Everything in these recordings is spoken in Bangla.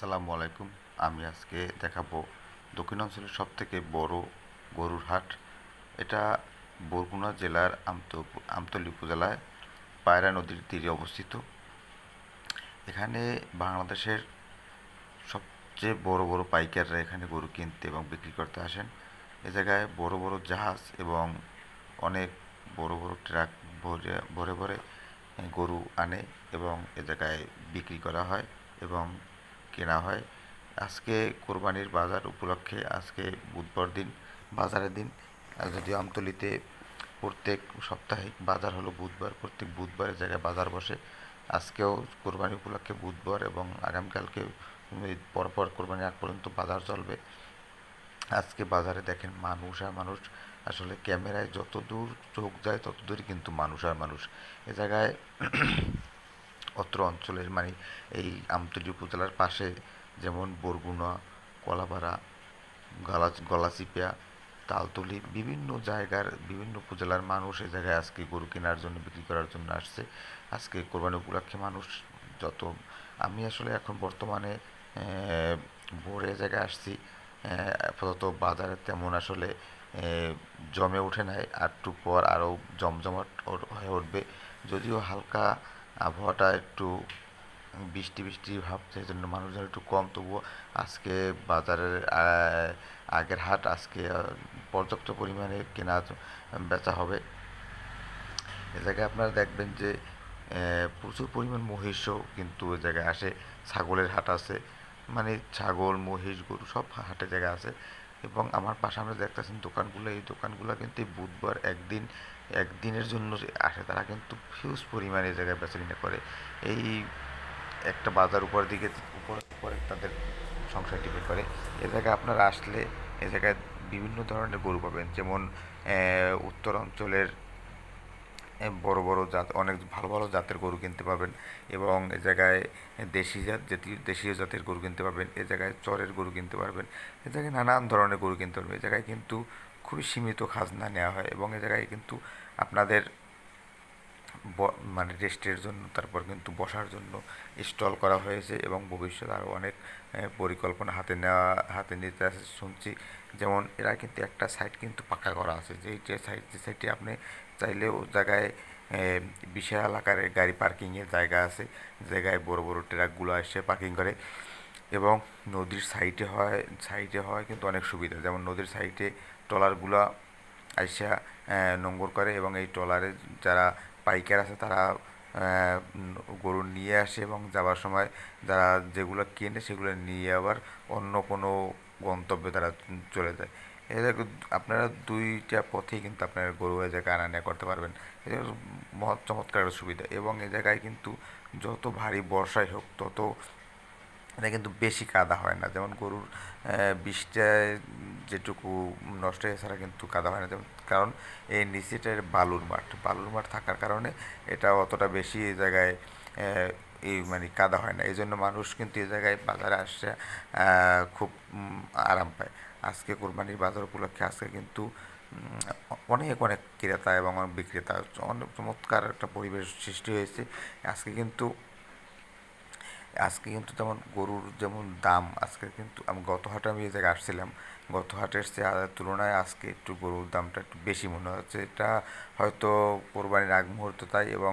আসসালামু আলাইকুম। আমি আজকে দেখাবো দক্ষিণাঞ্চলের সব থেকে বড় গরুর হাট। এটা বরগুনা জেলার আমত, আমতলী উপজেলায় পায়রা নদীর তীরে অবস্থিত। এখানে বাংলাদেশের সবচেয়ে বড় বড় পাইকাররা এখানে গরু কিনতে এবং বিক্রি করতে আসেন। এ জায়গায় বড় বড় জাহাজ এবং অনেক বড় বড় ট্রাক ভরে ভরে ভরে গরু আনে এবং এ জায়গায় বিক্রি করা হয় এবং কেনা হয়। আজকে কোরবানির বাজার উপলক্ষে আজকে বুধবার দিন, বাজারের দিন। যদিও আমতলিতে প্রত্যেক সাপ্তাহিক বাজার হলো বুধবার, প্রত্যেক বুধবারের জায়গায় বাজার বসে। আজকেও কোরবানি উপলক্ষে বুধবার এবং আগামীকালকে পরপর কোরবানি আগ পর্যন্ত বাজার চলবে। আজকে বাজারে দেখেন মানুষ আর মানুষ, আসলে ক্যামেরায় যত দূর চোখ যায় তত দূরই কিন্তু মানুষ আর মানুষ। এ জায়গায় অত্র অঞ্চলের মানে এই আমতলী উপজেলার পাশে যেমন বরগুনা, কলাপাড়া গলা গলাচিপিয়া তালতলি বিভিন্ন জায়গার বিভিন্ন উপজেলার মানুষ এই জায়গায় আজকে গরু কেনার জন্য, বিক্রি করার জন্য আসছে। আজকে কোরবানি উপলক্ষে মানুষ যত, আমি আসলে এখন বর্তমানে ভোরে জায়গায় আসছি আপাতত বাজারে তেমন আসলে জমে ওঠে নাই। আর একটু পর আরও জমজমাট হয়ে উঠবে। যদিও হালকা আবহাওয়াটা একটু বৃষ্টি বৃষ্টি ভাব, সেই জন্য মানুষজন একটু কম। তবুও আজকে বাজারের আগের হাট আজকে পর্যাপ্ত পরিমাণে কেনা বেচা হবে। এ জায়গায় আপনারা দেখবেন যে প্রচুর পরিমাণ মহিষও কিন্তু ওই জায়গায় আসে। ছাগলের হাট আছে মানে ছাগল, মহিষ, গরু সব হাটে জায়গা আছে। এবং আমার পাশে আমরা দেখতেছেন দোকানগুলো, এই দোকানগুলো কিন্তু বুধবার একদিন একদিনের জন্য আসে, তারা কিন্তু হিউজ পরিমাণে এই জায়গায় বেচাকিনা করে। এই একটা বাজার উপর দিকে উপর উপরে তাদের সংসার ডিপেন্ড করে। এ জায়গায় আপনারা আসলে এ জায়গায় বিভিন্ন ধরনের গরু পাবেন। যেমন উত্তর অঞ্চলের বড় বড় জাত, অনেক ভালো ভালো জাতের গরু কিনতে পাবেন এবং এ জায়গায় দেশি জাত, জাতীয়, দেশীয় জাতের গরু কিনতে পাবেন। এ জায়গায় চরের গরু কিনতে পারবেন। এ জায়গায় নানান ধরনের গরু কিনতে পারবেন। এ জায়গায় কিন্তু খুবই সীমিত খাজনা নেওয়া হয় এবং এ জায়গায় কিন্তু আপনাদের মানে রেস্টের জন্য, তারপর কিন্তু বসার জন্য স্টল করা হয়েছে এবং ভবিষ্যতে আরও অনেক পরিকল্পনা হাতে নেওয়া, হাতে নিতে আছে। শুনছি যেমন এরা কিন্তু একটা সাইড কিন্তু পাকা করা আছে। যে সাইড যে সাইডটি আপনি চাইলে ও জায়গায় বিশাল আকারের গাড়ি পার্কিংয়ের জায়গা আছে। জায়গায় বড় বড় ট্রাকগুলো এসে পার্কিং করে। এবং নদীর সাইডে হয় সাইডে হয় কিন্তু অনেক সুবিধা। যেমন নদীর সাইডে ট্রলারগুলো আইসা নোংর করে এবং এই ট্রলারে যারা পাইকার আছে তারা গরু নিয়ে আসে এবং যাওয়ার সময় যারা যেগুলো কেনে সেগুলো নিয়ে আবার অন্য কোনো গন্তব্যে তারা চলে যায়। এটা আপনারা দুইটা পথেই কিন্তু আপনারা গরু এ জায়গায় আনা নেওয়া করতে পারবেন। এটা মহৎ চমৎকার সুবিধা এবং এ জায়গায় কিন্তু যত ভারী বর্ষাই হোক, তত এটা কিন্তু বেশি কাদা হয় না। যেমন গরুর বিষটায় যেটুকু নষ্ট হয়ে ছাড়া কিন্তু কাদা হয় না। যেমন, কারণ এই নিচেটার বালুর মাঠ বালুর মাঠ থাকার কারণে এটা অতটা বেশি জায়গায় এই মানে কাদা হয় না। এই জন্য মানুষ কিন্তু এই জায়গায় বাজারে আসছে খুব আরাম পায়। আজকে কোরবানির বাজার উপলক্ষে আজকে কিন্তু অনেক অনেক ক্রেতা এবং বিক্রেতা, অনেক চমৎকার একটা পরিবেশ সৃষ্টি হয়েছে। আজকে কিন্তু আজকে কিন্তু তেমন গরুর যেমন দাম, আজকে কিন্তু আমি গত হাটে আমি এই জায়গায় আসছিলাম, গত হাটের তুলনায় আজকে একটু গরুর দামটা একটু বেশি মনে হচ্ছে। এটা হয়তো কোরবানির আগ মুহূর্ত তাই এবং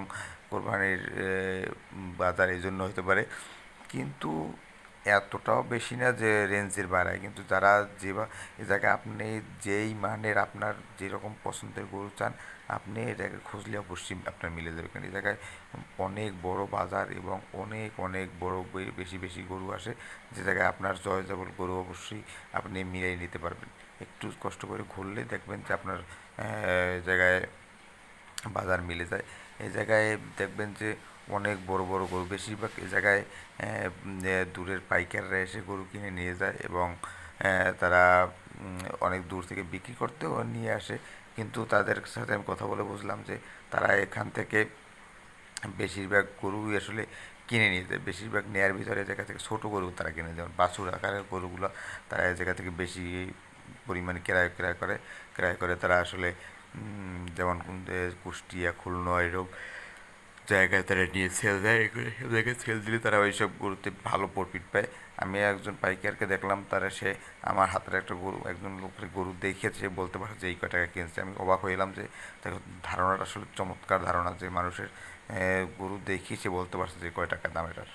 কোরবানির বাজার এই জন্য হতে পারে। কিন্তু এতটাও বেশি না যে রেঞ্জের বাড়ায়। কিন্তু যারা যে জায়গায় আপনি যেই মানের আপনার যেরকম পছন্দের গরু চান, আপনি এ জায়গায় খুঁজলে অবশ্যই আপনার মিলে যাবে। কারণ এই জায়গায় অনেক বড় বাজার এবং অনেক অনেক বড় বেশি বেশি গরু আসে। যে জায়গায় আপনার জয় জবল গরু অবশ্যই আপনি মিলিয়ে নিতে পারবেন। একটু কষ্ট করে ঘুরলে দেখবেন যে আপনার জায়গায় বাজার মিলে যায়। এই জায়গায় দেখবেন যে অনেক বড় বড় গরু। বেশিরভাগ এই জায়গায় দূরের পাইকাররা এসে গরু কিনে নিয়ে যায় এবং তারা অনেক দূর থেকে বিক্রি করতেও নিয়ে আসে। কিন্তু তাদের সাথে আমি কথা বলে বুঝলাম যে, তারা এখান থেকে বেশিরভাগ গরুই আসলে কিনে নিয়ে যায়। বেশিরভাগ নেয়ার ভিতরে জায়গা থেকে ছোটো গরু তারা কিনে যেমন বাছুর আকারের গরুগুলো তারা এই জায়গা থেকে বেশি পরিমাণে ক্রয় ক্রয় করে। ক্রয় করে তারা আসলে যেমন কুষ্টিয়া খুলনা এরকম জায়গায় তারা নিয়ে সেল দেয়, এগুলো সব জায়গায় সেল দিলে তারা ওই সব গরুতে ভালো প্রফিট পায়। আমি একজন পাইকারকে দেখলাম, তারা সে আমার হাতের একটা গরু, একজন লোকের গরু দেখে সে বলতে পারে যে, এই কয় টাকা কিনছে? আমি অবাক হইলাম যে, তার ধারণাটা আসলে চমৎকার ধারণা যে মানুষের গরু দেখিয়েছে, বলতে পারছে যে, কয় টাকা দাম এটার